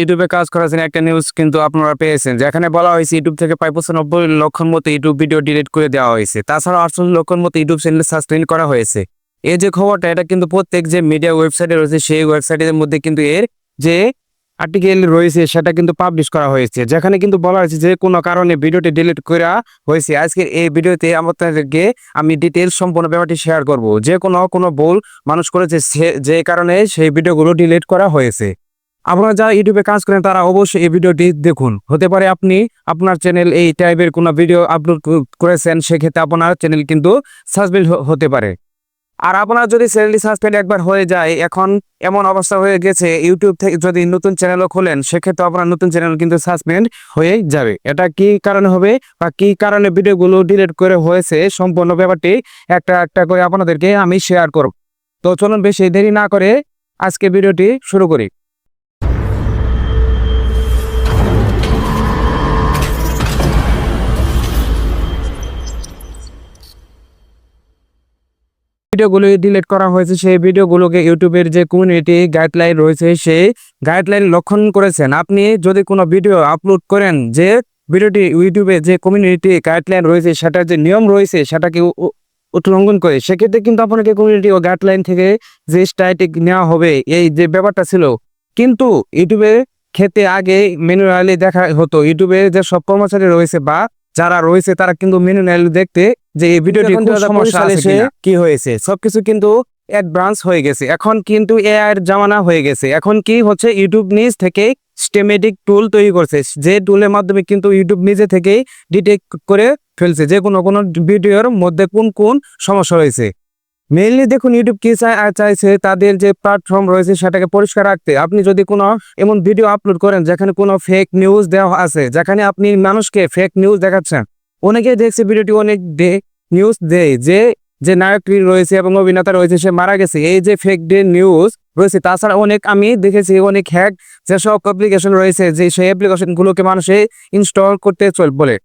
ইউটিউবে কাজ করাছেন, একটা নিউজ কিন্তু আপনারা পেয়েছেন। যেখানে বলা হয়েছে, ইউটিউব থেকে প্রায় পঁচানব্বই লক্ষর মতো ইউটিউব ভিডিও ডিলিট করে দেওয়া হয়েছে। তাছাড়া আটচল্লিশ লক্ষর মতো ইউটিউব চ্যানেল সাসপেন্ড করা হয়েছে। এই যে খবরটা, এটা কিন্তু প্রত্যেক যে মিডিয়া ওয়েবসাইটে রয়েছে, সেই ওয়েবসাইটের মধ্যে কিন্তু এর যে আর্টিকেল রয়েছে, সেটা কিন্তু পাবলিশ করা হয়েছে। যেখানে কিন্তু বলা হয়েছে যে কোনো কারণে ভিডিওটি ডিলিট করা হয়েছে। আজকের এই ভিডিওতে আমাদেরকে আমি ডিটেলস সম্পূর্ণ ব্যাপারটি শেয়ার করব। যে কোনো কোনো ভুল মানুষ করেছে যে কারণে সেই ভিডিওগুলো ডিলিট করা হয়েছে। আপনারা যারা ইউটিউবে কাজ করেন, তারা অবশ্যই এই ভিডিওটি দেখুন। হতে পারে আপনি আপনার চ্যানেল এই টাইপের কোনো ভিডিও আপলোড করেছেন, সেক্ষেত্রে আপনার চ্যানেল কিন্তু সাসপেন্ড হতে পারে। আর আপনার যদি চ্যানেলটি সাসপেন্ড একবার হয়ে যায়, এখন এমন অবস্থা হয়ে গেছে, ইউটিউব থেকে যদি নতুন চ্যানেলও খোলেন, সেক্ষেত্রে আপনার নতুন চ্যানেল কিন্তু সাসপেন্ড হয়ে যাবে। এটা কি কারণে হবে বা কি কারণে ভিডিওগুলো ডিলিট করে হয়েছে, সম্পূর্ণ ব্যাপারটি একটা একটা করে আপনাদেরকে আমি শেয়ার করব। তো চলুন বেশি দেরি না করে আজকে ভিডিওটি শুরু করি। ভিডিওগুলো ডিলিট করা হয়েছে, সেই ভিডিওগুলোকে ইউটিউবের যে কমিউনিটি গাইডলাইন রয়েছে, সেই গাইডলাইন লক্ষণ করেছেন। আপনি যদি কোনো ভিডিও আপলোড করেন, যে ভিডিওটি ইউটিউবে যে কমিউনিটি গাইডলাইন রয়েছে সেটার যে নিয়ম রয়েছে, সেটাকে উল্লঙ্ঘন করে, সেক্ষেত্রে কিন্তু আপনাকে কমিউনিটি ও গাইডলাইন থেকে যে স্ট্রাইটিক নেওয়া হবে, এই যে ব্যাপারটা ছিল। কিন্তু ইউটিউবে ক্ষেত্রে আগে ম্যানুয়ালি দেখা হতো। ইউটিউবে যে সব কর্মচারী রয়েছে বা যারা রয়েছে, তারা কিন্তু ম্যানুয়ালি দেখতে যে এই ভিডিওটি কোনো 2025 সমস্যা আছে কি হয়েছে? সবকিছু কিন্তু অ্যাডভান্স হয়ে গেছে। এখন কিন্তু এআই এর জামানা হয়ে গেছে। এখন কি হচ্ছে? ইউটিউব নিজ থেকে স্টেমেটিক টুল তৈরি করছে। যে টুলের মাধ্যমে কিন্তু ইউটিউব নিজে থেকেই ডিটেক্ট করে ফেলছে যে কোনো কোনো ভিডিওর মধ্যে কোন কোন সমস্যা রয়েছে। মেইনলি দেখুন ইউটিউব কি আহ, চাইছে তাদের যে প্ল্যাটফর্ম রয়েছে সেটাকে পরিষ্কার রাখতে। আপনি যদি কোনো এমন ভিডিও আপলোড করেন যেখানে কোনো ফেক নিউজ দেওয়া আছে যেখানে আপনি মানুষকে ফেক নিউজ দেখাচ্ছেন অনেকে দেখছে ভিডিওটি, অনেক ডে নিউজ দেয় যে যে নায়কটি রয়েছে এবং অভিনেতা রয়েছে, সে মারা গেছে। এই যে ফেক ডে নিউজ রয়েছে, তাছাড়া অনেক আমি দেখেছি, অনেক হ্যাক যেসব অ্যাপ্লিকেশন রয়েছে, যে সেই অ্যাপ্লিকেশনগুলোকে মানুষে ইনস্টল করতে চল, বলে।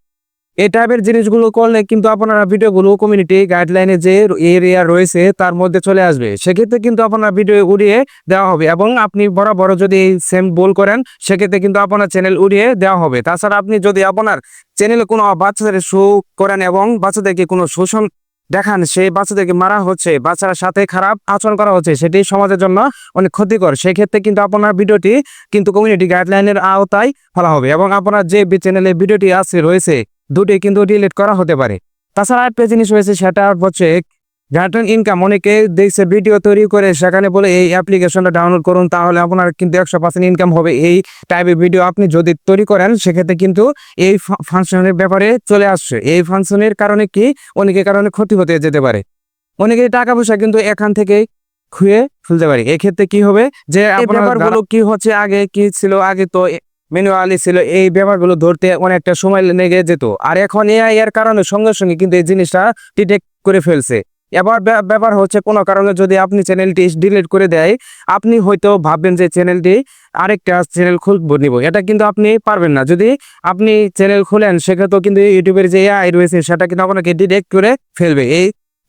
এই টাইপের জিনিসগুলো করলে কিন্তু আপনারা ভিডিওগুলো কমিউনিটি গাইডলাইনে যে এরিয়া রয়েছে, তার মধ্যে চলে আসবে। সেক্ষেত্রে কিন্তু আপনার ভিডিও উড়িয়ে দেওয়া হবে এবং আপনি বরাবর যদি সেম বল করেন, সেক্ষেত্রে কিন্তু আপনার চ্যানেল উড়িয়ে দেওয়া হবে। তাছাড়া আপনি যদি আপনার চ্যানেলে কোনো বাচ্চাদের শো করেন এবং বাচ্চাদেরকে কোনো শোষণ দেখান, সেই বাচ্চাদেরকে মারা হচ্ছে, বাচ্চার সাথে খারাপ আচরণ করা হচ্ছে, সেটি সমাজের জন্য অনেক ক্ষতিকর। সেক্ষেত্রে কিন্তু আপনার ভিডিওটি কিন্তু কমিউনিটি গাইডলাইনের আওতায় ফেলা হবে এবং আপনার যে চ্যানেলে ভিডিওটি আছে রয়েছে, দুটি কিন্তু ডিলিট করা হতে পারে। তাছাড়া একটা জিনিস রয়েছে, সেটা হচ্ছে গার্ডেন ইনকাম অনেকে দেখছে ভিডিও তৈরি করে সেখানে বলে এই অ্যাপ্লিকেশনটা ডাউনলোড করুন তাহলে আপনার কিন্তু একশো পার্সেন্ট ইনকাম হবে। এই টাইপের ভিডিও আপনি যদি তৈরি করেন সেক্ষেত্রে কিন্তু এই ফাংশনের ব্যাপারে চলে আসছে। এই ফাংশনের কারণে কি? অনেকের কারণে ক্ষতি হতে যেতে পারে। অনেকে টাকা পয়সা কিন্তু এখান থেকে খুঁয়ে ফেলতে পারে। এক্ষেত্রে কি হবে? যে আপনার ব্যাপারগুলো কি হচ্ছে আগে কি ছিল আগে তো ম্যানুয়ালি ছিল এই ব্যাপারগুলো ধরতে অনেকটা সময় লেগে যেত। আর এখন এআই এর কারণে সঙ্গে সঙ্গে কিন্তু এই জিনিসটা ডিটেক্ট করে ফেলছে। এবার ব্যা- ব্যাপার হচ্ছে কোনো কারণে যদি আপনি চ্যানেলটি ডিলিট করে দেয়, আপনি হয়তো ভাববেন যে চ্যানেলটি আরেকটা চ্যানেল খুলব নিব। এটা কিন্তু আপনি পারবেন না। যদি আপনি চ্যানেল খুলেন, সেক্ষেত্রেও কিন্তু ইউটিউবের যে এআই রয়েছে, সেটা কিন্তু আপনাকে ডিটেক্ট করে ফেলবে। এই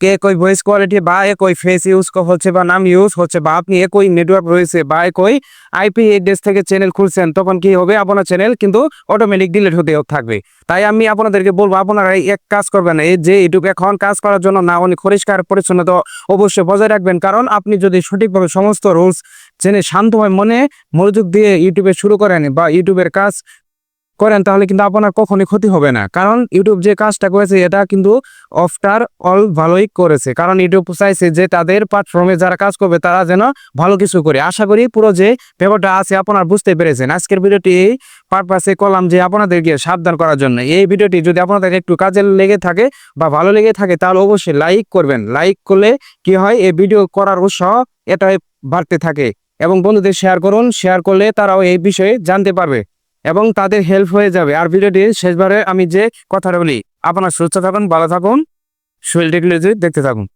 একই ভয়েস কোয়ালিটি বা একই ফেস ইউজ হচ্ছে বা নাম ইউজ হচ্ছে বা আপনি একই নেটওয়ার্ক রয়েছে বা একই আইপি এড্রেস থেকে চ্যানেল খুলছেন, তখন কি হবে আপনার চ্যানেল কিন্তু অটোমেটিক ডিলিট হতে থাকবে। তাই আমি আপনাদেরকে বলব, আপনারা এক কাজ করবেন, এই যে ইউটিউব এখন কাজ করার জন্য না অনেক পরিষ্কার পরিচ্ছন্নতা অবশ্যই বজায় রাখবেন। কারণ আপনি যদি সঠিকভাবে সমস্ত রুলস জেনে শান্তময় মনে মনোযোগ দিয়ে ইউটিউবে শুরু করেন বা ইউটিউবের কাজ করেন, তাহলে কিন্তু আপনার কখনোই ক্ষতি হবে না। কারণ ইউটিউব যে কাজটা করেছে, এটা কিন্তু অফটার অল ভালোই করেছে। কারণ ইউটিউব চাইছে যে তাদের প্ল্যাটফর্মে যারা কাজ করবে, তারা যেন ভালো কিছু করে। আশা করি পুরো যে ব্যাপারটা আছে আপনার বুঝতে পেরেছেন। আজকের ভিডিওটি এই পারপাসে করলাম যে আপনাদেরকে সাবধান করার জন্য। এই ভিডিওটি যদি আপনাদের একটু কাজে লেগে থাকে বা ভালো লেগে থাকে, তাহলে অবশ্যই লাইক করবেন। লাইক করলে কি হয়, এই ভিডিও করার উৎসাহ এটাই বাড়তে থাকে। এবং বন্ধুদের শেয়ার করুন। শেয়ার করলে তারাও এই বিষয়ে জানতে পারবে। এবং তাদের হেল্প হয়ে যাবে। আর ভিডিওটি শেষবারে আমি যে কথাটা বলি, আপনার সুস্থ থাকুন, ভালো থাকুন, শরীর টেকনোলজি দেখতে থাকুন।